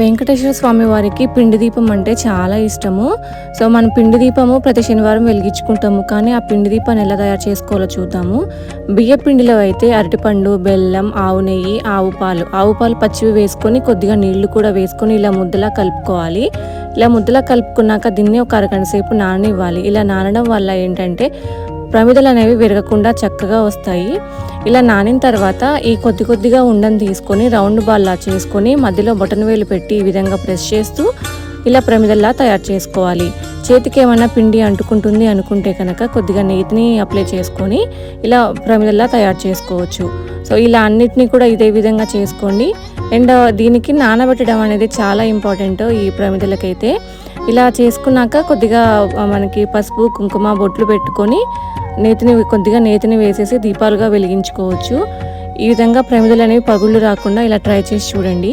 వెంకటేశ్వర స్వామి వారికి పిండి దీపం అంటే చాలా ఇష్టము. సో మనం పిండి దీపము ప్రతి శనివారం వెలిగించుకుంటాము. కానీ ఆ పిండి దీపాన్ని ఎలా తయారు చేసుకోవాలో చూద్దాము. బియ్య పిండిలో అయితే అరటిపండు బెల్లం ఆవు నెయ్యి ఆవు పాలు. ఆవు పాలు పచ్చివి వేసుకొని కొద్దిగా నీళ్ళు కూడా వేసుకొని ఇలా ముద్దలా కలుపుకోవాలి. ఇలా ముద్దలా కలుపుకున్నాక దీన్ని ఒక అరగంట సేపు నాననివ్వాలి. ఇలా నానడం వల్ల ఏంటంటే ప్రమిదలు అనేవి విరగకుండా చక్కగా వస్తాయి. ఇలా నానిన తర్వాత ఈ కొద్ది కొద్దిగా ఉండని తీసుకొని రౌండ్ బాల్లా చేసుకొని మధ్యలో బటన్ వేలు పెట్టి ఈ విధంగా ప్రెస్ చేస్తూ ఇలా ప్రమిదల్లా తయారు చేసుకోవాలి. చేతికి ఏమైనా పిండి అంటుకుంటుంది అనుకుంటే కనుక కొద్దిగా నెయ్యిని అప్లై చేసుకొని ఇలా ప్రమిదల్లా తయారు చేసుకోవచ్చు. సో ఇలా అన్నిటినీ కూడా ఇదే విధంగా చేసుకోండి. అండ్ దీనికి నానబెట్టడం అనేది చాలా ఇంపార్టెంట్ ఈ ప్రమిదలకైతే. ఇలా చేసుకున్నాక కొద్దిగా మనకి పసుపు కుంకుమ బొట్లు పెట్టుకొని నేతిని కొద్దిగా నేతిని వేసేసి దీపాలుగా వెలిగించుకోవచ్చు. ఈ విధంగా ప్రమిదలు అనేవి పగుళ్ళు రాకుండా ఇలా ట్రై చేసి చూడండి.